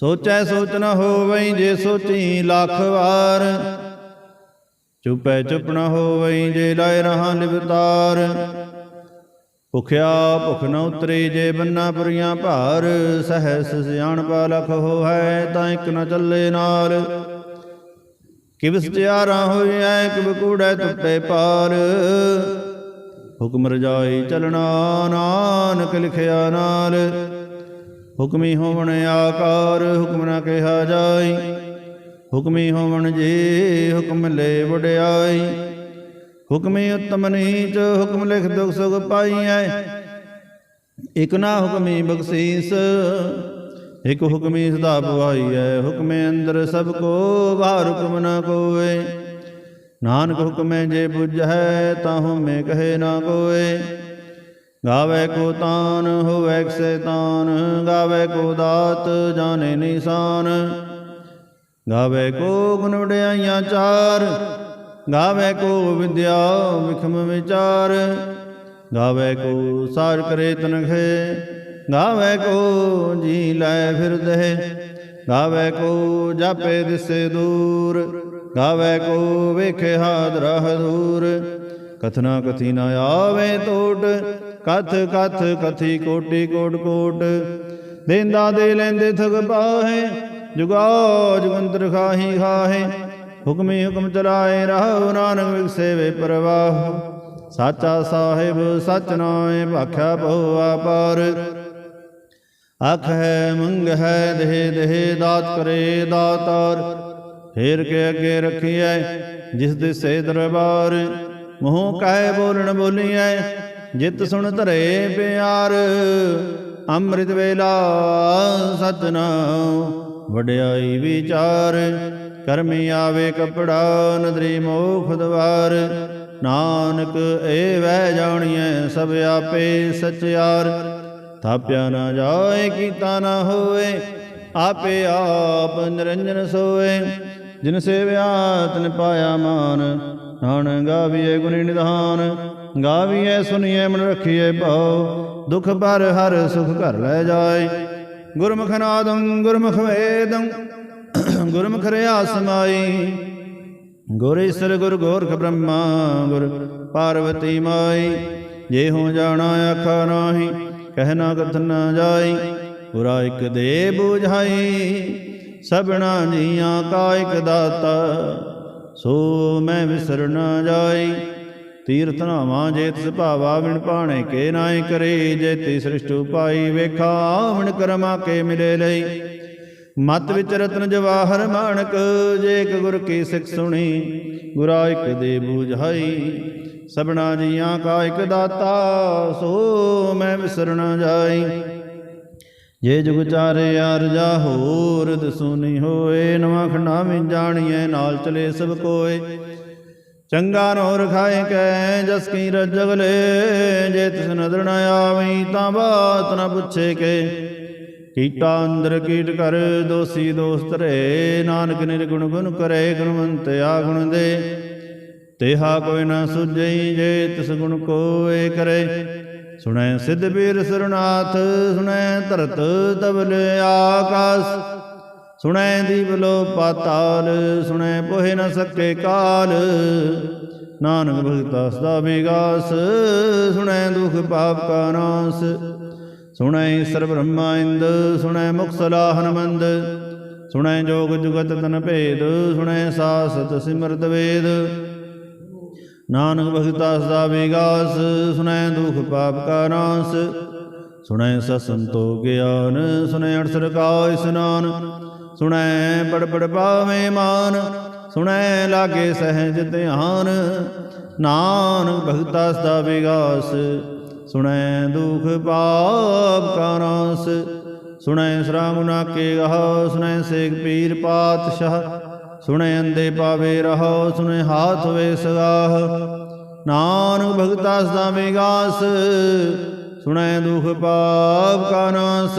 ਸੋਚੈ ਸੋਚ ਨ ਹੋਵਈ ਜੇ ਸੋਚੀ ਲੱਖ ਵਾਰ। ਚੁਪੈ ਚੁਪ ਨ ਹੋਵਈ ਜੇ ਲਾਇ ਰਹਾ ਲਿਵਤਾਰ। ਭੁਖਿਆ ਭੁਖ ਨ ਉਤਰੇ ਜੇ ਬੰਨਾ ਪੁਰੀਆਂ ਭਾਰ। ਸਹਸ ਸਿਆਣ ਪਾ ਲਖ ਹੋਇ ਤਾਂ ਇਕ ਨ ਚੱਲੇ ਨਾਲ। ਕਿਵ ਸਤਿਆਰਾ ਹੋਇਐ, ਕਿਵ ਕੂੜੈ ਟੁੱਟੇ ਪਾਰ। ਹੁਕਮ ਰਜਾਈ ਚਲਣਾ ਨਾਨਕ ਲਿਖਿਆ ਨਾਲ। ਹੁਕਮੀ ਹੋਵਣ ਆਕਾਰ, ਹੁਕਮ ਨਾ ਕਿਹਾ ਜਾਈ। ਹੁਕਮੀ ਹੋਵਣ ਜੀ, ਹੁਕਮ ਲੈ ਵਡਿਆਈ। ਹੁਕਮੀ ਉਤਮ ਨੀਚ, ਹੁਕਮ ਲਿਖ ਦੁਖ ਸੁਖ ਪਾਈਐ। ਇਕ ਨਾ ਹੁਕਮੀ ਬਖਸ਼ੀਸ, ਇਕ ਹੁਕਮੀ ਸਦਾ ਪਵਾਈਐ ਹੁਕਮੇ ਅੰਦਰ ਸਭ ਕੋ ਬਾਹਰ ਹੁਕਮ ਨਾ ਕੋਏ। ਨਾਨਕ ਹੁਕਮੇ ਜੇ ਬੁਝੈ, ਤਾਂ ਹਉਮੈ ਕਹੇ ਨਾ ਕੋਏ। ਗਾਵੇ ਕੋ ਤਾਨ, ਹੋਵੇ ਸੈਤਾਨ ਗਾਵੇ ਕੋ ਦਾਤ, ਜਾਣੇ ਨਿਸ਼ਾਨ। ਗਾਵੇ ਕੋ ਗੁਣ ਵਡਿਆਈਆਂ ਚਾਰ, ਗਾਵੇ ਕੋ ਵਿਦਿਆ ਵਿਖਮ ਵਿਚਾਰ। ਗਾਵੇ ਕੋ ਸਾਰ ਕਰੇ ਤਨਖੇ, ਗਾਵੇ ਕੋ ਜੀ ਲੈ ਫਿਰਦੇ ਗਾਵੇ ਕੋ ਜਾਪੇ ਦਿਸੇ ਦੂਰ, ਗਾਵੇ ਕੋ ਵੇਖੇ ਹਾਦਰ ਦੂਰ ਕਥਨਾ ਕਥੀ ਨ ਆਵੇ ਟੋਟ ਕਥ ਕਥ ਕਥੀ ਕੋਟੀ ਕੋਟ ਕੋਟ। ਦੇਂਦਾ ਦੇ ਲੈਂਦੇ ਥਗ ਪਾਹੇ ਜੁਗਾ ਜੁਗੰਤਰ ਖਾਹੀ ਖਾਹੇ। ਹੁਕਮੀ ਹੁਕਮ ਚਲਾਏ ਰਹੋ ਨਾਨਕ ਵਿਗਸੇ ਪ੍ਰਵਾਹ। ਸਾਚਾ ਸਾਹਿਬ ਸਚ ਨਾਏ ਭਾਖਿਆ ਬਹੁ ਆਪਾਰ। ਅਖ ਹੈ, ਮੰਗ ਹੈ, ਦੇਹ ਦੇਹ ਦਾਤ ਕਰੇ ਦਾਤਾਰ। ਫੇਰ ਕੇ ਅੱਗੇ ਰੱਖੀਐ, ਜਿਸ ਦੇ ਸੇ ਦਰਬਾਰ। ਮੂੰਹ ਕਾਇ ਬੋਲਣ ਬੋਲੀਐ ਜਿਤ ਸੁਣ ਧਰੇ ਪਿਆਰ, ਅੰਮ੍ਰਿਤ ਵੇਲਾ ਸਤਨਾਮ। ਵਡਿਆਈ ਵਿਚਾਰ, ਕਰਮੀ ਆਵੇ ਕਪੜਾ, ਨਦਰੀ ਮੋਖ ਦਵਾਰ। ਨਾਨਕ ਏ ਵਹਿ ਜਾਣੀਐ ਸਭ ਆਪੇ ਸਚਿਆਰ। ਥਾਪਿਆ ਨਾ ਜਾਏ, ਕੀਤਾ ਨਾ ਹੋਏ ਆਪੇ ਆਪ ਨਿਰੰਜਨ ਸੋਏ। ਜਿਨ ਸੇਵਿਆ, ਤਨ ਪਾਇਆ ਮਾਨ ਨਾਨ ਗਾਵੀਏ ਗੁਣੀ ਨਿਧਾਨ। ਗਾਵੀਏ ਸੁਨੀਏ ਮਨ ਰਖੀਏ ਭਾਉ। ਦੁਖ ਪਰ ਹਰ ਸੁਖ ਘਰ ਲੈ ਜਾਏ। ਗੁਰਮੁਖ ਨਾਦੰ, ਗੁਰਮੁਖ ਵੇਦੰ, ਗੁਰਮੁਖ ਰਿਆ ਸਮਾਈ ਗੁਰ ਈਸਰ, ਗੁਰ ਗੋਰਖ ਬ੍ਰਹਮਾ, ਗੁਰ ਪਾਰਵਤੀ ਮਾਈ। ਜੇ ਹੋ ਜਾਣਾ ਆਖਾ ਨਾਹੀ, ਕਹਿ ਨਾ ਕਥਨ ਨਾ ਜਾਈ। ਪੁਰਾ ਇਕ ਦੇ ਬੁਝਾਈ, ਸਭਨਾ ਜੀਆਂ ਕਾ ਇਕ ਦਾਤਾ। ਸੋ ਮੈਂ ਵਿਸਰ ਨਾ ਜਾਈ। ਤੀਰਥ ਨਾਵਾਂ ਜੇ ਤਿਸ ਭਾਵਾ ਵਿਣ ਪਾਣੇ ਕੇ ਨਾਏ ਕਰੇ, ਜੇ ਤੀ ਸ੍ਰਿਸ਼ਟੂ ਪਾਈ ਵੇਖਾ ਕਰਮਾ ਕੇ ਮਿਲੇ ਲਈ। ਮਤ ਵਿੱਚ ਰਤਨ ਜਵਾਹਰ ਮਾਣਕ, ਜੇ ਇੱਕ ਗੁਰ ਕੀ ਸਿੱਖ ਸੁਣੀ, ਗੁਰਾ ਇੱਕ ਦੇ ਬੂਝਾਈ ਸਭਨਾ ਜੀਆਂ ਕਾ ਇੱਕ ਦਾਤਾ, ਸੋ ਮੈਂ ਵਿਸਰ ਜਾਈ। ਜੇ ਜੁਗ ਚਾਰੇ ਅਰਜਾ ਹੋਰ ਦਸੂਨੀ ਹੋਏ, ਨਵਾਂ ਖੰਡਾ ਵਿੱਚ ਜਾਣੀਏ ਨਾਲ ਚਲੇ ਸਭ ਕੋਏ। ਚੰਗਾ ਨੋ ਰਖਾਏ ਕੈ ਜਸ ਕੀ ਰਜਗਲੇ ਜੇ ਤਿਸ ਨਦਰ ਨ ਆਵਈ ਤਾਂ ਬਾਤ ਨ ਪੁੱਛੇ ਕੇ। ਕੀਟਾ ਅੰਦਰ ਕੀਟ ਕਰ, ਦੋਸੀ ਦੋਸਤ ਰੇ, ਨਾਨਕ ਨਿਰਗੁਣ ਗੁਣ ਕਰੇ, ਗੁਣਵੰਤ ਆ ਗੁਣ ਦੇ। ਤੇਹਾ ਕੋਈ ਨਾ ਸੁਝਈ, ਜੇ ਤਿਸ ਗੁਣ ਕੋਏ ਕਰੇ। ਸੁਣੈ ਸਿੱਧ ਬੀਰ ਸਰਨਾਥ, ਸੁਣੈ ਧਰਤ ਤਬਲ ਆਕਾਸ। ਸੁਣੈ ਦੀਪ ਲੋ ਪਾਤਾਲ, ਸੁਣੈ ਪੋਹਿ ਨ ਸਕੇ ਕਾਲ। ਨਾਨਕ ਭਗਤਾ ਸਦਾ ਵਿਗਾਸ ਸੁਣੈ ਦੁਖ ਪਾਪ ਕਾ ਨਾਸ। ਸੁਣੈ ਈਸਰ ਬ੍ਰਹਮਾ ਇੰਦ, ਸੁਣੈ ਮੁਖ ਸਲਾਹਨ ਮੰਦ ਸੁਣੈ ਜੋਗ ਜੁਗਤ ਤਨ ਭੇਦ, ਸੁਣੈ ਸਾਸਤ ਸਿਮਰਤ ਵੇਦ। ਨਾਨਕ ਭਗਤਾ ਸਦਾ ਵਿਗਾਸ ਸੁਣੈ ਦੁਖ ਪਾਪ ਕਾ ਨਾਸ। ਸੁਣੈ ਸਸੰਤੋ ਗਿਆਨ, ਸੁਣੈ ਅਠਸਰ ਕਾ ਇਸਨਾਨ। ਸੁਣੈ ਬੜ ਬੜ ਪਾਵੇ ਮਾਨ, ਸੁਣੈ ਲਾਗੇ ਸਹਿਜ ਧਿਆਨ। ਨਾਨਕ ਭਗਤਾ ਸਦਾ ਵਿਗਾਸ, ਸੁਣੈ ਦੁਖ ਪਾਪ ਕਾ ਨਾਸ। ਸੁਣੈ ਸਰਾਮੁਨਾ ਕੇ ਗਹ, ਸੁਣੈ ਸੇਖ ਪੀਰ ਪਾਤਸ਼ਾਹ। ਸੁਣੈ ਅੰਦੇ ਪਾਵੇ ਰਹੋ, ਸੁਣੈ ਹਾਥ ਵੇ ਸਗਾਹ। ਨਾਨਕ ਭਗਤਾ ਸਦਾ ਵਿਗਾਸ, ਸੁਣੈ ਦੁਖ ਪਾਪ ਕਾ ਨਾਸ।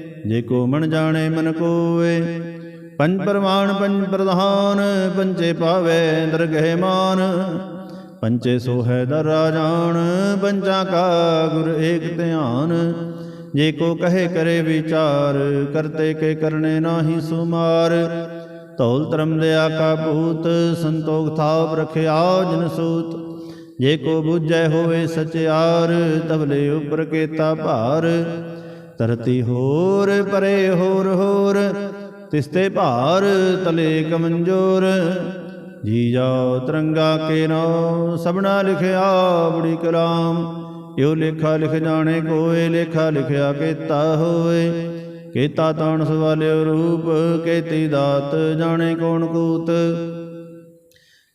ਜੇ ਕੋ ਮਨ ਜਾਣੇ ਮਨ ਕੋਏ, ਪੰਜ ਪਰਮਾਨ ਪੰਜ ਪ੍ਰਧਾਨ ਪੰਚੇ ਪਾਵੇ ਦਰਗਹਿ ਮਾਨ ਪੰਚੇ ਸੋਹੈ ਦਰ ਰਾਜਾਨ ਪੰਚਾਂ ਕਾ ਗੁਰ ਏਕ ਧਿਆਨ। ਜੇ ਕੋ ਕਹੇ ਕਰੇ ਵਿਚਾਰ, ਕਰਤੇ ਕੇ ਕਰਨੇ ਨਾਹੀ ਸੁਮਾਰ। ਤੌਲ ਤਰਮ ਲਿਆ ਕਾ ਭੂਤ, ਸੰਤੋਖ ਥਾਪ ਰਖਿਆ ਜਨ ਸੂਤ। ਜੇ ਕੋ ਬੁਝੈ ਹੋਵੇ ਸਚਿਆਰ ਤਬਲੇ ਉਪਰ ਕੇਤਾ ਭਾਰ। ਧਰਤੀ ਹੋਰ, ਪਰੇ ਹੋਰ ਹੋਰ। ਤਿਸਤੇ ਭਾਰ ਤਲੇ ਕਮੰਜੋਰ। ਜੀ ਜਾਓ ਤਿਰੰਗਾ ਕੇ ਨੋ ਸਭਨਾ ਲਿਖਿਆ ਬੜੀ ਕਲਾਮ। ਇਹੋ ਲੇਖਾ ਲਿਖ ਜਾਣੇ ਕੋਏ, ਲੇਖਾ ਲਿਖਿਆ ਕੀਤਾ ਹੋਏ। ਕੀਤਾ ਤਾਣ ਸਵਾਲਿਓ ਰੂਪ, ਕੇਤੀ ਦਾਤ ਜਾਣੇ ਕੋਣ ਕੂਤ।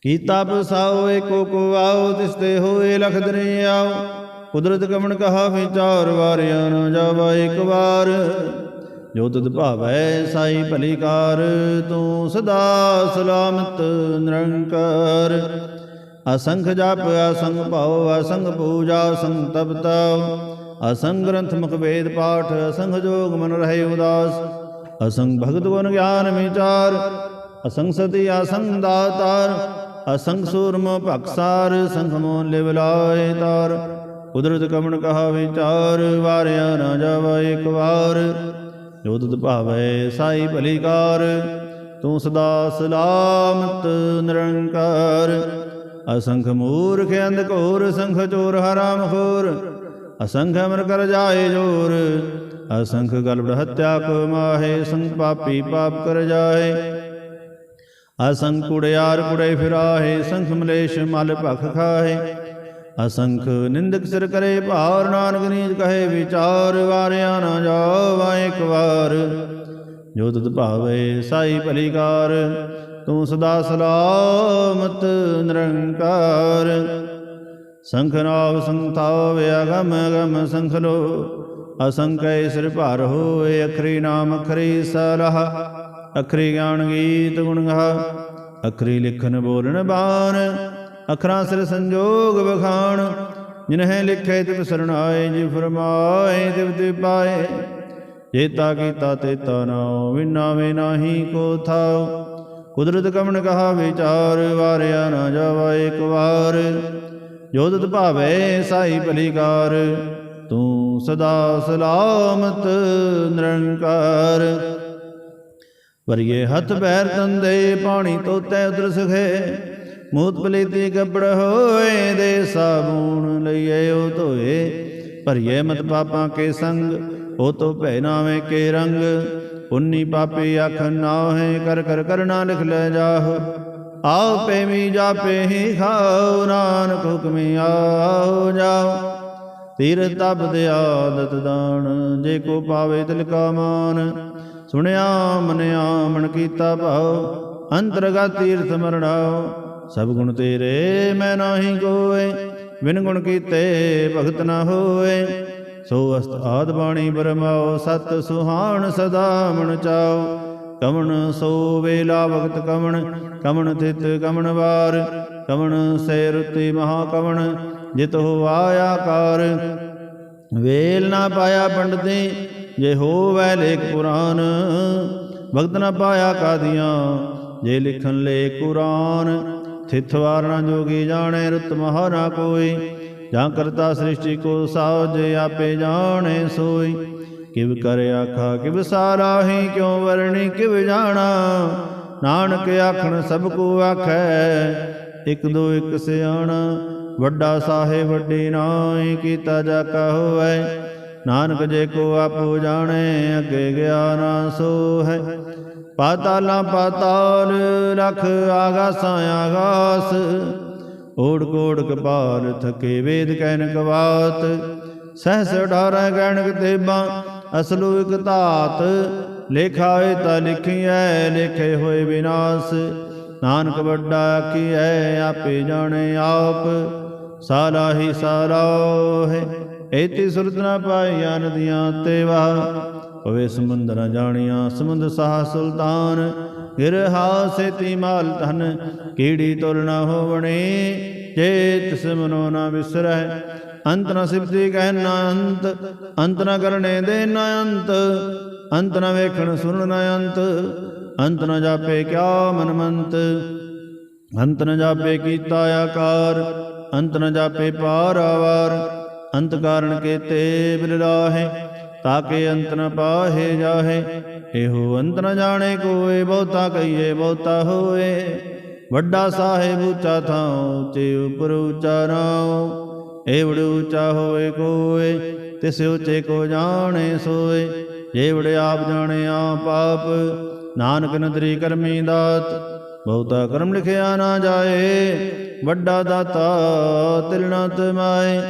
ਕੀਤਾ ਬਸਾਓ ਏਕੋ ਕੋ ਆਓ, ਤਿਸਤੇ ਹੋਏ ਲਖ ਆਓ। ਕੁਦਰਤ ਕਮਣ ਕਹਾ ਵਿਚਾਰ ਵਾਰਿਆ ਨਾ ਜਾਵਾ ਇੱਕ ਵਾਰ। ਜੋ ਤੁਧ ਭਾਵੈ ਸਾਈ ਭਲੀ ਕਾਰ, ਤੂੰ ਸਦਾ ਸਲਾਮਤ ਨਿਰੰਕਾਰ। ਅਸੰਖ ਜਪ ਅਸੰਗ ਭਾਉ ਅਸੰਗ ਪੂਜਾ ਅਸੰਗ ਤਪਤਾ। ਅਸੰਗ ਗ੍ਰੰਥ ਮੁਖ ਵੇਦ ਪਾਠ ਅਸੰਗ ਜੋਗ ਮਨ ਰਹੇ ਉਦਾਸ। ਅਸੰਗ ਭਗਤ ਗੁਣ ਗਿਆਨ ਵਿਚਾਰ ਅਸੰਗ ਸਤੀ ਅਸੰਗ ਦਾਤਾਰ। ਅਸੰਗ ਸੂਰਮ ਭਖਸਾਰ ਸੰਖ ਮੋ ਲਿਵ ਲਾਏ ਤਾਰ। ਕੁਦਰਤ ਕਮਣ ਕਹਾ ਵਿਚਾਰ ਵਾਰਿਆ ਨਾ ਜਾਵਾ ਇੱਕ ਵਾਰ। ਜੋ ਤੁਧ ਭਾਵੈ ਸਾਈ ਭਲੀ ਕਾਰ ਤੂੰ ਸਦਾ ਸਲਾਮਤ ਨਿਰੰਕਾਰ। ਅਸੰਖ ਮੂਰਖ ਅੰਧ ਘੋਰ, ਸੰਖ ਚੋਰ ਹਰਾਮ ਖੋਰ ਅਸੰਖ ਅਮਰ ਕਰ ਜਾਏ ਜੋਰ, ਅਸੰਖ ਗਲਬੜ ਹੱਤਿਆ ਕੋ ਮਾਹੇ ਸੰਗ ਪਾਪੀ ਪਾਪ ਕਰ ਜਾਏ। ਅਸੰਖ ਕੁੜਿਆਰ ਕੁੜੇ ਫਿਰਾਹੇ, ਸੰਖ ਮਲੇਸ਼ ਮਲ ਭਖ ਖਾਹੇ। ਅਸੰਖ ਨਿੰਦਕ ਸਿਰ ਕਰੇ ਭਾਰ, ਨਾਨਕ ਨੀਜ ਕਹੇ ਵਿਚਾਰ, ਵਾਰਿਆ ਨਾ ਜਾਵਾ ਇੱਕ ਵਾਰ। ਜੋ ਤੁਧ ਭਾਵੇ ਸਾਈ ਭਲੀਕਾਰ, ਤੂੰ ਸਦਾ ਸਲਾਮਤ ਨਿਰੰਕਾਰ। ਸੰਖ ਨਾਵ ਸੰਤਾਵ ਅਗਮ ਅਗਮ ਸੰਖ ਲੋ। ਅਸੰਕੈ ਸਿਰ ਭਾਰ ਹੋਏ, ਅਖਰੀ ਨਾਮ ਅਖਰੀ ਸਲਾਹ। ਅਖਰੀ ਗਿਆਨ ਗੀਤ ਗੁਣ ਗਾ ਅਖਰੀ ਲਿਖਨ ਬੋਲਣ ਬਾਣ। ਅਖਰਾਂ ਸਿਰ ਸੰਜੋਗ ਬਖਾਣ ਜਿਨਹਿ ਲਿਖੇ ਤਿਵ ਸਰਣਾਏ ਜੀ ਫਰਮਾਏ, ਤਿਵ ਤਿਵ ਪਾਏ। ਜੇਤਾ ਕੀਤਾ ਤੇਤਾ ਨਾਉ ਵਿਨਾਵੇ ਨਾਹੀ ਕੋ ਥਾਉ। ਕੁਦਰਤ ਕਮਣ ਕਹਾ ਵਿਚਾਰ, ਵਾਰਿਆ ਨਾ ਜਾਵਾ ਇੱਕ ਵਾਰ। ਜੋਦਤ ਭਾਵੇ ਸਾਈ ਭਲੀਕਾਰ, ਤੂੰ ਸਦਾ ਸਲਾਮਤ ਨਿਰੰਕਾਰ। ਵਰਿਏ ਹੱਥ ਪੈਰ ਤੰਦੇ, ਪਾਣੀ ਤੋਤੇ ਉਦਰ ਸਖੇ ਮੂਤ ਪਲੀਤੀ ਕੱਪੜ ਹੋਏ ਦੇ ਸਾਬੂਨ ਲਈਏ ਉਹ ਧੋਏ। ਭਰੀਏ ਮਤ ਪਾਪਾਂ ਕੇ ਸੰਗ, ਉਹ ਤੋ ਭੈ ਨਾਵੇਂ ਕੇ ਰੰਗ। ਉਨੀ ਪਾਪੀ ਅੱਖ ਨਾਹੇ ਕਰ ਕਰ ਕਰਨਾ ਲਿਖ ਲੈ ਜਾਹ। ਆਓ ਪੇਮੀ ਜਾਪੇ ਹੀ ਖਾਓ, ਨਾਨਕ ਹੁਕਮੀ ਆਓ ਜਾਓ। ਤੀਰ ਤਪ ਦੇ ਆਦਤ ਦਾਨ, ਜੇ ਕੋ ਪਾਵੇ ਤਿਲ ਕਾ ਮਾਨ। ਸੁਣਿਆ, ਮਨਿਆ, ਮਨ ਕੀਤਾ ਭਾਉ, ਅੰਤਰਗਤ ਤੀਰਥ ਮਰਣਾਓ ਸਭ ਗੁਣ ਤੇਰੇ ਮੈਂ ਨਾਹੀ ਕੋਏ ਬਿਨ ਗੁਣ ਕੀਤੇ ਭਗਤ ਨਾ ਹੋਏ। ਸੋ ਅਸਤ ਆਦ ਬਾਣੀ ਬਰਮਾਓ, ਸਤ ਸੁਹਾਣ ਸਦਾ ਮਨ ਚਾਓ। ਕਵਣ ਸੋ ਵੇਲਾ ਵਕਤ ਕਵਣ ਕਮਣ ਤਿਤ ਕਵਣ ਵਾਰ। ਕਵਣ ਸੇ ਰੁਤੀ ਮਹਾ ਕਵਣ ਜਿਤ ਹੋ ਆਇਆ ਕਾਰ। ਵੇਲ ਨਾ ਪਾਇਆ ਪੰਡਤੀ, ਜੇ ਹੋਵੈ ਲੇਖ ਪੁਰਾਨ। ਭਗਤ ਨਾ ਪਾਇਆ ਕਾਦੀਆਂ, ਜੇ ਲਿਖਣ ਲੇ ਕੁਰਾਨ। ਥਿਤ ਵਾਰਣਾ ਜੋਗੀ ਜਾਣੇ, ਰੁਤ ਮਹਾ ਨਾ ਕੋਈ। ਜਾਂ ਕਰਤਾ ਸ੍ਰਿਸ਼ਟੀ ਕੋ ਸਾਜੇ ਆਪੇ ਜਾਣੇ ਸੋਈ। ਕਿਵ ਕਰ ਆਖਾ, ਕਿਵ ਸਾਰਾ ਹੀ ਕਿਉ ਵਰਣੀ, ਕਿਵ ਜਾਣਾ? ਨਾਨਕ ਆਖਣ, ਸਭ ਕੋ ਆਖੈ, ਇਕ ਦੋ ਇਕ ਸਿਆਣਾ। ਵੱਡਾ ਸਾਹਿਬ, ਵੱਡੀ ਨਾਈ, ਕੀਤਾ ਜਾ ਕਾ ਹੋਵੇ। ਨਾਨਕ ਜੇ ਕੋ ਆਪੋ ਜਾਣੇ, ਅੱਗੇ ਗਿਆ ਨਾ ਸੋ ਹੈ ਪਾਤਾਲਾਂ ਪਾਤਾਲ ਰਖ ਆਗਾਸਾਂ ਆਗਾਸ। ਓੜ ਕੋੜ ਕਪਾਲ ਥਕੇ ਵੇਦ ਕਹਿਨ ਕਵਾਤ ਸਹਸ ਅਠਾਰਹ ਗਣਕ ਤੇਬਾਂ ਅਸਲੂ ਇਕ ਧਾਤ। ਲੇਖਾ ਹੋਏ ਤਾਂ ਲਿਖੀਐ, ਲੇਖੇ ਹੋਏ ਵਿਨਾਸ਼। ਨਾਨਕ ਵੱਡਾ ਆਖੀਐ, ਆਪੇ ਜਾਣੇ ਆਪ। ਸਾਰਾ ਹੀ ਸਾਰਾ ਹੈ ਏਤੀ ਸੁਰਤ ਨਾ ਪਾਈਆਂ ਨਦੀਆਂ ਤੇ ਵਾਹ। ਪਵੇ ਸਮੁੰਦਰਾਂ ਜਾਣੀਆਂ, ਸਮੁੰਦ ਸਾਹ ਸੁਲਤਾਨ। ਗਿਰਹਾ ਸੇਤੀ ਮਾਲ ਧਨ, ਕੀੜੀ ਤੁਲ ਨਾ ਹੋਵਣੇ। ਜੇ ਤਿਸ ਮਨੋ ਵਿਸਰੈ ਅੰਤ ਨ ਸਿਫਤੀ ਕਹਿ ਨਾ ਅੰਤ। ਅੰਤ ਨ ਕਰਨੇ ਦੇ ਨਾ ਅੰਤ ਅੰਤ ਨ ਵੇਖਣ ਸੁਣਨ ਨਾ ਅੰਤ। ਅੰਤ ਨ ਜਾਪੇ ਕਿਆ ਮਨਮੰਤ, ਅੰਤ ਨ ਜਾਪੇ ਕੀਤਾ ਆਕਾਰ। ਅੰਤ ਨ ਜਾਪੇ ਪਾਰ ਆਵਾਰ, ਅੰਤ ਕਾਰਣ ਕੇਤੇ ਬਿਲ ਰਾਹੇ। ਤਾਕੇ ਅੰਤ ਨ ਪਾਹੇ ਜਾਹੇ, ਇਹੋ ਅੰਤ ਨ ਜਾਣੇ ਕੋਏ, ਬਹੁਤਾ ਕਹੀਏ, ਬਹੁਤਾ ਹੋਏ। ਵੱਡਾ ਸਾਹਿਬ ਉੱਚਾ ਥਾਂ ਉੱਚੇ ਉਪਰ ਉੱਚਾ ਨਾਉ ਏਵੜ ਉੱਚਾ ਹੋਏ ਕੋਏ ਤਿਸ ਉੱਚੇ ਕੋ ਜਾਣੇ ਸੋਏ। ਜੇਵੜ ਆਪ ਜਾਣੇ ਆਪ ਆਪ, ਨਾਨਕ ਨਦਰੀ ਕਰਮੀ ਦਾਤ। ਬਹੁਤਾ ਕਰਮ ਲਿਖਿਆ ਨਾ ਜਾਏ, ਵੱਡਾ ਦਾਤਾ ਤਿਲਣਾ ਮਾਏ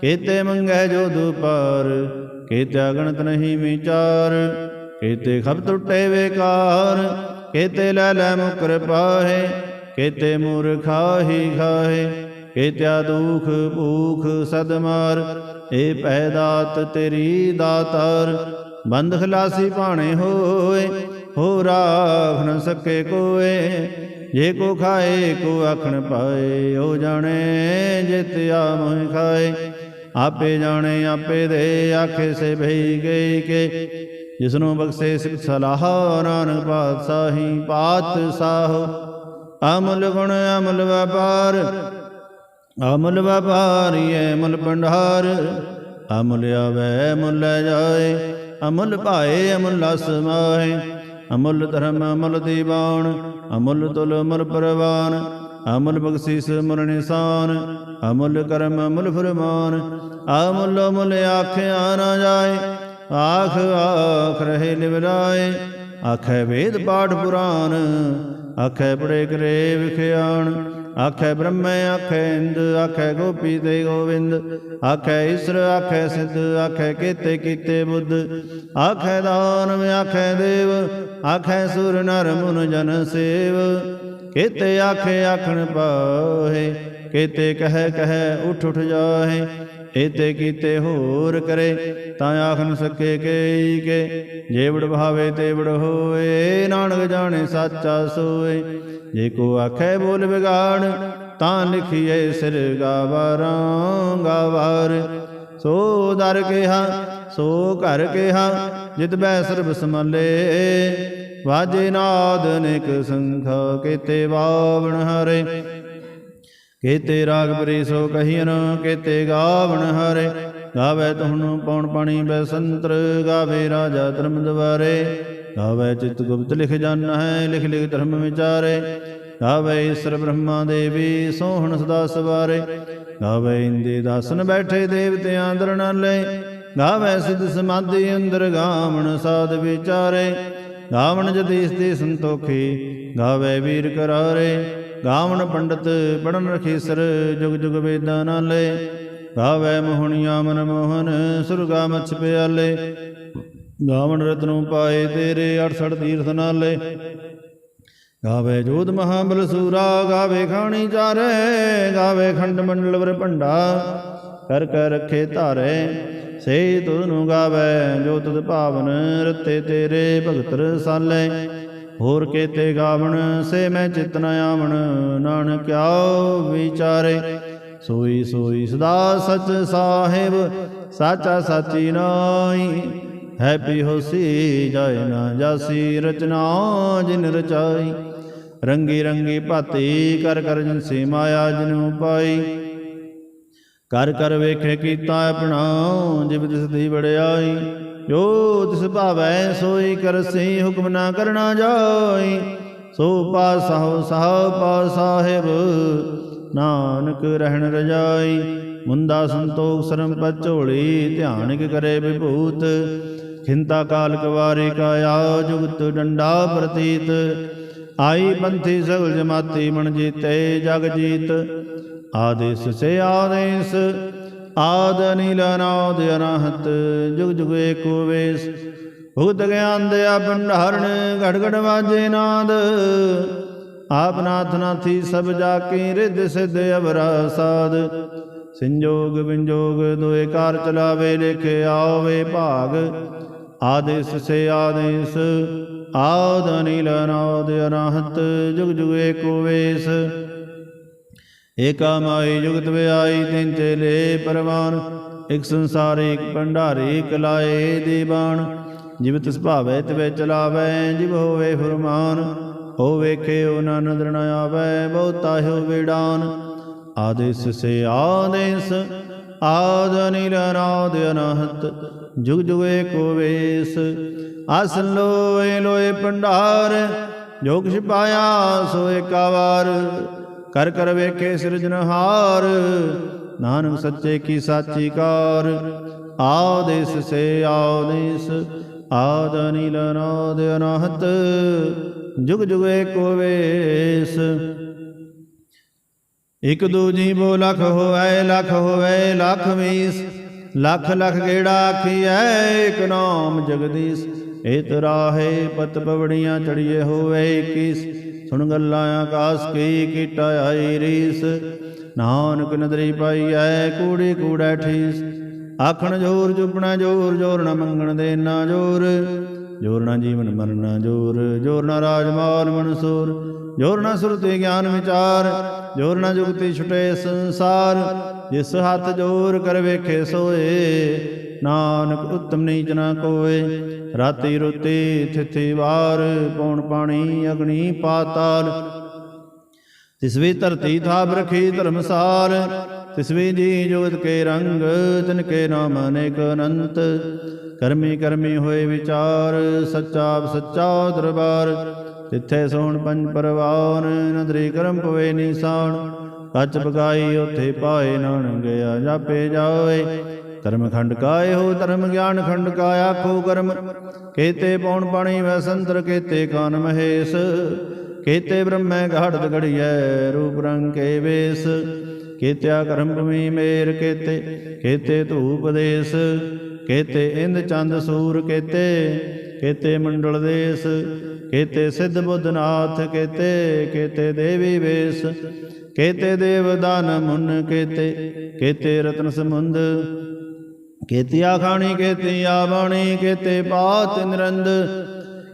ਕੀਤੇ ਮੰਗੈ ਜੋ ਦੁਪਾਰ ਕੀਤੇ ਅਗਣਤ ਨਹੀਂ ਵਿਚਾਰ, ਕੀਤੇ ਖਬ ਟੁੱਟੇ ਵੇਕਾਰ, ਕੀਤੇ ਲੈ ਲੈ ਮੁਕਰ ਪਾਹੇ, ਕੀਤੇ ਮੂਰਖਾਹੀ ਖਾਹੇ, ਕੀਤਿਆ ਦੁਖ ਭੂਖ ਸਦ ਮਾਰ ਏ ਪੈਦਾਤ ਤੇਰੀ ਦਾਤਾਰ, ਬੰਦ ਖਲਾਸੀ ਭਾਣੇ ਹੋਏ, ਹੋ ਰਾਖ ਨ ਸਕੇ ਕੋਏ, ਜੇ ਕੋ ਖਾਏ ਕੋ ਆਖਣ ਪਾਏ ਹੋ ਜਾਣੇ ਜਿਤਿਆ ਮੋਹ ਖਾਏ। ਆਪੇ ਜਾਣੇ, ਆਪੇ ਦੇ ਆਖੇ ਸੇ ਭਈ ਗਈ ਕੇ। ਜਿਸਨੂੰ ਬਖਸ਼ੇ ਸਿਖ ਸਲਾਹ, ਨਾਨਕ ਪਾਤਸ਼ਾਹੀ ਪਾਤਸ਼ਾਹ। ਅਮਲ ਗੁਣ, ਅਮਲ ਵਪਾਰ, ਅਮਲ ਵਪਾਰੀਐ ਮੁਲ ਭੰਡਾਰ। ਅਮੁਲ ਆਵੈ, ਮੁਲ ਜਾਏ, ਅਮੁਲ ਭਾਏ, ਅਮੁਲ ਅਸਮਾਏ ਅਮੁਲ ਧਰਮ, ਅਮੁਲ ਦੀਵਾਨ, ਅਮੁਲ ਤੁਲ, ਅਮੁਲ ਪਰਵਾਨ। ਅਮੁਲ ਬਖਸ਼ਿਸ ਮੁਲ ਨਿਸ਼ਾਨ, ਅਮੁਲ ਕਰਮ ਅਮੁਲ ਫਰਮਾਨ, ਅਮੁਲ ਅਮੁਲ ਆਖਿਆ ਨਾ ਜਾਏ, ਆਖ ਆਖ ਰਹੇ ਲਿਵਰਾਏ ਆਖੇ ਵੇਦ ਪਾਠ ਪੁਰਾਨ, ਆਖੇ ਪੜੇ ਕਰੇ ਵਿਖਿਆਣ ਆਖੈ ਬ੍ਰਹਮੇ, ਆਖੈ ਇੰਦ, ਆਖੈ ਗੋਪੀ ਤੇ ਗੋਵਿੰਦ, ਆਖੈ ਈਸ਼ਰ, ਆਖੈ ਸਿੱਧ, ਆਖੈ ਕੀਤੇ ਕੀਤੇ ਬੁੱਧ, ਆਖੈ ਦਾਨਵ, ਆਖੈ ਦੇਵ, ਆਖੈ ਸੁਰ, ਨਰ, ਮੁਨ, ਜਨ, ਸੇਵ, ਕੀਤੇ ਆਖੇ, ਆਖਣ ਪਾਹੇ, ਕੀਤੇ ਕਹਿ ਕਹਿ, ਉਠ ਉਠ ਜਾਹੇ ਏਤੇ ਕੀਤੇ ਹੋਰ ਕਰੇ, ਤਾਂ ਆਖ ਨ ਸਕੇ ਕਈ ਕੇ, ਜੇਵੜ ਭਾਵੇ, ਤੇਵੜ ਹੋਏ, ਨਾਨਕ ਜਾਣੇ, ਸਾਚਾ ਸੋਏ ਜੇ ਕੋ ਆਖੇ ਬੋਲ ਵਿਗਾੜ, ਤਾਂ ਲਿਖੀਏ ਸਿਰ ਗਾਵਾਰਾਂ ਗਾਵਾਰ। ਸੋ ਦਰ ਕਿਹਾ, ਸੋ ਘਰ ਕਿਹਾ, ਜਿਤ ਬੈ ਸਰਬ ਸਮਲੇ ਵਾਜੇ ਨਾਦ ਨਿਕ ਸੰਖਾ ਕੀਤੇ ਬਾਵਣ ਹਰੇ। ਕੀਤੇ ਰਾਗ ਪਰੀ ਸੋ ਕਹੀਨ ਕੀਤੇ ਗਾਵਣ ਹਰੇ। ਗਾਵੇ ਤੁਹਾਨੂੰ ਪੌਣ ਪਾਣੀ ਬੈਸੰਤਰ ਗਾਵੇ ਰਾਜਾ ਧਰਮ ਦਵਾਰੇ। ਗਾਵੇ ਚਿਤ ਗੁਪਤ ਲਿਖ ਜਨ ਹੈ, ਲਿਖ ਲਿਖ ਧਰਮ ਵਿਚਾਰੇ। ਗਾਵੇ ਈਸ਼ਰ ਬ੍ਰਹਮਾ ਦੇਵੀ, ਸੋਹਣ ਸਦਾ ਸਵਾਰੇ। ਗਾਵੇ ਇੰਦੇ ਦਾਸਨ ਬੈਠੇ ਦੇਵਤਿਆਂ ਦਰਨਾਲੇ ਗਾਵੇ ਸਿਧ ਸਮਾਧੀ ਅੰਦਰ ਗਾਵਣ ਸਾਧ ਵਿਚਾਰੇ। ਗਾਵਣ ਜਦੀਸ ਦੇ ਸੰਤੋਖੀ, ਗਾਵੇ ਵੀਰ ਕਰਾਰੇ। ਗਾਵਣ ਪੰਡਤ ਪੜਨ ਰਖੀਸਰ, ਜੁਗ ਜੁਗ ਵੇਦਾਂ ਨਾਲੇ। ਗਾਵੇ ਮੋਹਣੀਆਂ ਮਨ ਮੋਹਨ ਸੁਰਗਾ ਮਛ ਪਿਆਲੇ ਗਾਵਣ ਰਤਨੋਂ ਪਾਏ ਤੇਰੇ 68 ਤੀਰਥ ਨਾਲੇ। ਗਾਵੇ ਜੋਤ ਮਹਾਬਲ ਸੂਰਾ, ਗਾਵੇ ਖਾਣੀ ਚਾਰੇ, ਗਾਵੇ ਖੰਡ ਮੰਡਲ ਵਰ ਭੰਡਾ। ਕਰ ਕਰ ਰਖੇ ਧਾਰੇ ਸੇ ਤੁਧਨੂੰ ਗਾਵੇ ਜੋ ਤੁਧ ਭਾਵਨ, ਰਤੇ ਤੇਰੇ ਭਗਤ ਰਸਾਲੇ। ਹੋਰ ਕੇਤੇ ਗਾਵਣ, ਸੇ ਮੈਂ ਚਿਤ ਨ ਆਵਣ, ਨਾਨਕ ਕਿਆਉ ਵਿਚਾਰੇ। ਸੋਈ ਸੋਈ ਸਦਾ ਸਚ ਸਾਹਿਬ, ਸਾਚਾ ਸਾਚੀ ਨਾਈ ਹੈ ਪੀ ਹੋਸੀ ਜਾਏ ਨਾ ਜਾਸੀ ਰਚਨਾ ਜਿਨ ਰਚਾਈ। ਰੰਗੀ ਰੰਗੀ ਭਾਤੀ ਕਰ ਕਰ ਜਿਨਸੀ ਮਾਇਆ ਜਿਨੂ ਪਾਈ ਕਰ ਕਰ ਵੇਖੇ ਕੀਤਾ ਆਪਣਾ, ਜਿਵ ਤਿਸ ਦੀ ਵੜਿਆਈ ਜੋ ਤਿਸ ਭਾਵੈ ਸੋਈ ਕਰਸੀ ਹੁਕਮ ਨਾ ਕਰਨਾ ਜਾਈ। ਸੋ ਪਾਸਹੁ ਸਾਹ ਪਾ ਸਾਹਿਬ ਨਾਨਕ ਰਹਿਣ ਰਜਾਈ ਮੁੰਦਾ ਸੰਤੋਖ ਸਰਮ ਪਤ ਝੋਲੀ ਧਿਆਨਿਕ ਕਰੇ ਵਿਭੂਤ। ਖਿੰਤਾ ਕਾਲ ਕਵਾਰੇ ਕਾਇਆ, ਜੁਗਤ ਡੰਡਾ ਪ੍ਰਤੀਤ। ਆਈ ਪੰਥੀ ਸਗਲ ਜਮਾਤੀ ਮਨ ਜੀਤੇ ਜਗ ਜੀਤ। ਆਦੇਸ ਸੇ ਆਦੇਸ, ਆਦ ਅਨਿਲ ਅਨਾਦ ਅਨਹਤ, ਜੁਗ ਜੁਗ ਏਕੋ ਵੇਸ। ਭੂਤ ਗਿਆਨ ਦਿਆ ਭੰਡਾਰਣ ਘੜ ਘੜ ਵਾਜੇ ਨਾਦ। ਆਪ ਨਾਥ ਨਾਥੀ ਸਭ ਜਾ ਕੀ ਰਿੱਧ ਸਿੱਧ ਅਵਰਾ ਸਾਧ। ਸੰਜੋਗ ਵਿੰਜੋਗ ਦੋਏ ਕਾਰ ਚਲਾਵੇ, ਲਿਖੇ ਆਵੇ ਭਾਗ। ਆਦੇਸ ਸੇ ਆਦੇਸ, ਆਦ ਅਨਿਲ ਅਨਾਦ ਅਨਹਤ, ਜੁਗ ਜੁਗ ਏਕੋ ਵੇਸ। ਏਕਾ ਮਾਈ ਜੁਗਤ ਵਿਆਈ, ਤਿੰਨ ਚੇਲੇ ਪਰਵਾਨ। ਇਕ ਸੰਸਾਰੀ, ਇਕ ਭੰਡਾਰੀ, ਇਕ ਲਾਏ ਦੀਵਾਨ। ਜਿਵ ਤਿਸ ਭਾਵੈ ਤਿਵੇ ਚਲਾਵੈ, ਜਿਵ ਹੋਵੇ ਫਰਮਾਨ ਹੋ ਵੇਖੇ ਉਹ ਨਾ ਨਦਰ ਨ ਆਵੈ, ਬਹੁਤਾ ਹੋ ਵਿਡਾਨ ਆਦੇਸ ਸੇ ਆਦੇਸ, ਆਦ ਅਨਿਲ ਅਨਹਤ, ਜੁਗ ਜੁਗ ਏਕੋ ਵੇਸ ਆਸਨ ਲੋਏ ਲੋਏ ਭੰਡਾਰ, ਜੋ ਕਿਛ ਪਾਇਆ ਸੋ ਏਕਾ ਕਰ ਕਰ ਵੇਖੇ ਸਿਰਜਨਹਾਰ ਨਾਨਕ ਸੱਚੇ ਕੀ ਸਾਚੀ ਕਾਰ। ਆਦੇਸ ਸੇ ਆਦੇਸ, ਆਦ ਅਨਿਲ ਅਨਾਦ ਅਨਹਤ ਜੁਗ ਜੁਗ ਏਕੋ ਵੇਸ ਇਕ ਦੂਜੀ ਬੋ ਲਖ ਹੋਵੇ ਲਖ ਹੋਵੇ, ਲਖ ਵੀਸ। ਲਖ ਲਖ ਗੇੜਾ ਆਖੀਐ ਇਕ ਨਾਮ ਜਗਦੀਸ਼। ਏਤ ਰਾਹੇ ਪਤ ਪਵੜੀਆਂ ਚੜੀਏ ਹੋਵੇ 21 ਸੁਣ ਗੱਲਾਂ ਆਕਾਸ ਕੀ ਕੀਟਾ ਆਈ ਰੀਸ। ਨਾਨਕ ਨਦਰੀ ਪਾਈ ਐ ਕੂੜੀ ਕੂੜਾ ਠੀਸ। ਆਖਣ ਜੋਰ, ਚੁਪਣਾ ਜੋਰ ਜੋਰ ਨਾ ਮੰਗਣ ਦੇ ਨਾ ਜੋਰ। ਜੋਰ ਨਾ ਜੀਵਨ ਮਰਨਾ ਜੋਰ ਜੋਰ ਨਾ ਰਾਜ ਮਾਲ ਮਨਸੂਰ, ਜੋਰ ਨਾ ਸੁਰਤੀ ਗਿਆਨ ਵਿਚਾਰ, ਜੋਰ ਨਾ ਜੁਗਤੀ ਛੁਟੇ ਸੰਸਾਰ, ਜਿਸ ਹੱਥ ਜੋਰ ਕਰ ਵੇਖੇ ਸੋਏ, ਨਾਨਕ ਉਤਮ ਨੀਚ ਨਾ ਕੋਏ, ਰਾਤੀ ਰੁਤੀ ਥਿਥੀ ਵਾਰ, ਪੌਣ ਪਾਣੀ ਅਗਨੀ ਪਾਤਾਲ। ਤਿਸ ਵੀ ਧਰਤੀ ਥਾਪ ਰਖੀ ਧਰਮਸਾਰ ਤਿਸ ਵੀ ਜੀ ਜੋਤ ਕੇ ਰੰਗ, ਤਿਨ ਕੇ ਨਾਮ ਅਨੇਕ ਅਨੰਤ। ਕਰਮੀ ਕਰਮੀ ਹੋਏ ਵਿਚਾਰ, ਸੱਚਾ ਸੱਚਾ ਦਰਬਾਰ। ਤਿੱਥੇ ਸੋਣ ਪੰਜ ਪਰਵਾਨ, ਨਦਰੀ ਕਰਮ ਪਵੇ ਨਿਸਾਨ। ਕੱਚ ਪਕਾਈ ਉਥੇ ਪਾਏ ਨਾਨ ਗਿਆ ਜਾਪੇ ਜਾਏ। ਧਰਮ ਖੰਡ ਕਾਏ ਹੋ, ਧਰਮ ਗਿਆਨ ਖੰਡ ਕਾ ਆਖੋ ਕਰਮ। ਕੇਤੇ ਪੌਣ ਪਾਣੀ ਵੈ ਸੰਤਰ ਕੇਤੇ ਕਾਨ ਮਹੇਸ਼। ਕੇਤੇ ਬ੍ਰਹਮੈ ਘਾੜਤ ਘੜੀਐ, ਰੂਪ ਰੰਗ ਕੇ ਵੇਸ। ਕੇਤਿਆ ਕਰਮ ਭਮੀ ਮੇਰ ਕੇਤੇ ਕੇਤੇ ਧੂਪ ਦੇਸ। ਕੇਤੇ ਇੰਦ ਚੰਦ ਸੂਰ ਕੇਤੇ ਕੇਤੇ ਮੰਡਲ ਦੇਸ, ਕੇਤੇ ਸਿੱਧ ਬੁੱਧਨਾਥ ਕੇਤੇ ਕੇਤੇ ਦੇਵੀ ਵੇਸ, ਕੇਤੇ ਦੇਵ ਦਾਨ ਮੁਨ ਕੇਤੇ ਕੇਤੇ ਰਤਨ ਸਮੁੰਦ ਕੇਤਿਆ ਖਾਣੀ ਕੇਤਿਆ ਬਾਣੀ ਕੇਤੇ ਪਾਤ ਨਿਰੰਦ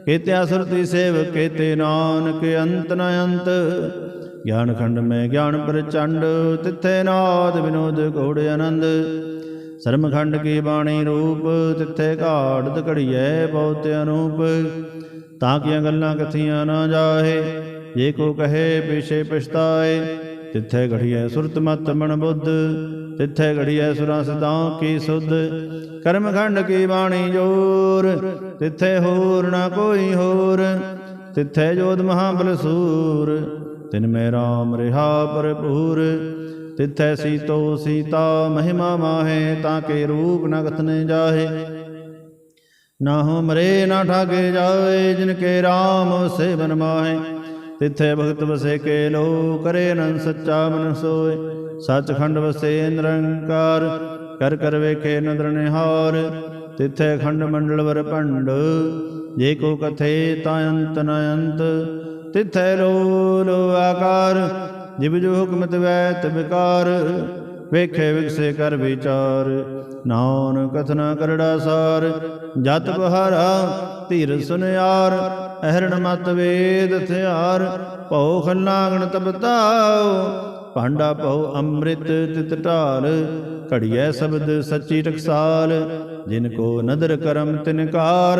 ਕੇਤਿਆ ਸੁਰਤੀ ਸੇਵ, ਕੇਤੇ ਨਾਨਕ ਅੰਤ ਨ ਅੰਤ। ਗਿਆਨ ਖੰਡ ਮੈਂ ਗਿਆਨ ਪ੍ਰਚੰਡ, ਤਿੱਥੇ ਨਾਦ ਵਿਨੋਦ ਘੋੜ ਆਨੰਦ। ਸਰਮਖੰਡ ਕੀ ਬਾਣੀ ਰੂਪ, ਤਿੱਥੇ ਘਾੜਤ ਘੜੀਐ ਬਹੁਤ ਅਨੂਪ। ਤਾਂ ਕੀਆਂ ਗੱਲਾਂ ਕਥੀਆਂ ਨਾ ਜਾਹੇ, ਜੇ ਕੋ ਕਹੇ ਪਿਛੇ ਪਛਤਾਏ। ਤਿੱਥੇ ਘੜੀਐ ਸੁਰਤ ਮਤ ਮਨ ਬੁੱਧ, ਤਿੱਥੇ ਘੜੀਐ ਸੁਰਾਂ ਸਦਾਂ ਕੀ ਸੁਧ। ਕਰਮਖੰਡ ਕੀ ਬਾਣੀ ਜੋਰ, ਤਿੱਥੇ ਹੋਰ ਨਾ ਕੋਈ ਹੋਰ। ਤਿੱਥੇ ਜੋਤ ਮਹਾਬਲ ਸੂਰ, ਤਿਨ ਮੇ ਰਾਮ ਰਿਹਾ ਭਰਪੂਰ। ਤਿਥੈ ਸੀਤੋ ਸੀਤਾ, ਮਹਿਮਾ ਮਾਹੇ, ਤਾਂ ਕੇ ਰੂਪ ਨ ਕਥਨੇ ਜਾਹੇ। ਨਾ ਹੋ ਮਰੇ ਨਾ ਠਾਗੇ ਜਾਏ ਜਿਨ ਕੇ ਰਾਮ ਵਸੇ ਬਨ ਮਾਹੇ। ਤਿੱਥੇ ਭਗਤ ਵਸੇ ਕੇ ਲੋ ਕਰੇ ਨੰ ਸੱਚਾ ਮਨ ਸੋਏ ਸੱਚਖੰਡ ਵਸੇ ਨਿਰੰਕਾਰ, ਕਰ ਕਰ ਵੇਖੇ ਨਦਰ ਨਿਹਾਰ। ਤਿਥੈ ਖੰਡ ਮੰਡਲ ਵਰ ਭੰਡ, ਜੇ ਕੋ ਕਥੇ ਤਾਂ ਅੰਤ ਨ ਅੰਤ। ਤਿੱਥੈ ਲੋ ਲੋ ਆਕਾਰ ਜਿਵ ਜੋ ਹੁਕਮਤ ਵੈ ਤਬਕਾਰ ਵੇਖੇ ਵਿਖਸੇ ਕਰ ਵਿਚਾਰ। ਨਾਨ ਕਥਨਾ ਕਰੜਾ ਸਾਰ, ਜਤ ਬਹਾਰਾ, ਧੀਰ ਸੁਨਿਆਰ, ਅਹਰਣ ਮਤ ਵੇਦ ਥਿਆਰ। ਭਉ ਖਲਾਗਣ ਤਬਤਾਉ ਭਾਂਡਾ ਭਉ ਅੰਮ੍ਰਿਤ ਤਿਤ ਢਾਲ। ਘੜੀਐ ਸ਼ਬਦ ਸੱਚੀ ਟਕਸਾਲ, ਜਿਨ ਕੋ ਨਦਰ ਕਰਮ ਤਿਨਕਾਰ।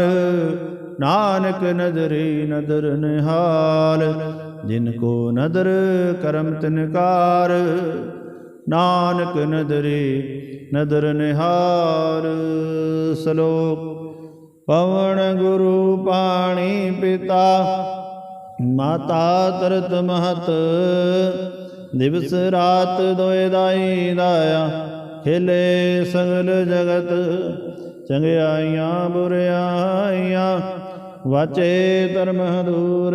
ਨਾਨਕ ਨਦਰੀ ਨਦਰ ਨਿਹਾਲ। ਜਿਨ ਕੋ ਨਦਰ ਕਰਮ ਤਿਨਕਾਰ, ਨਾਨਕ ਨਦਰੀ ਨਦਰ ਨਿਹਾਰ, ਸ਼ਲੋਕ ਪਵਨ ਗੁਰੂ ਪਾਣੀ ਪਿਤਾ, ਮਾਤਾ ਤਰਤ ਮਹਤ, ਦਿਵਸ ਰਾਤ ਦੋਇ ਦਾਈ ਦਾਇਆ, ਖੇਲੇ ਸਗਲ ਜਗਤ, ਚੰਗਿਆਈਆਂ ਬੁਰਿਆਈਆਂ, ਵਾਚੇ ਧਰਮ ਦੂਰ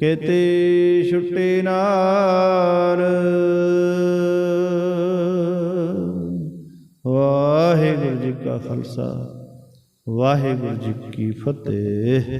ਕਿਤੇ ਛੁੱਟੀ ਨਾਲ। ਵਾਹਿਗੁਰੂ ਜੀ ਕਾ ਖਾਲਸਾ ਵਾਹਿਗੁਰੂ ਜੀ ਕੀ ਫਤਿਹ।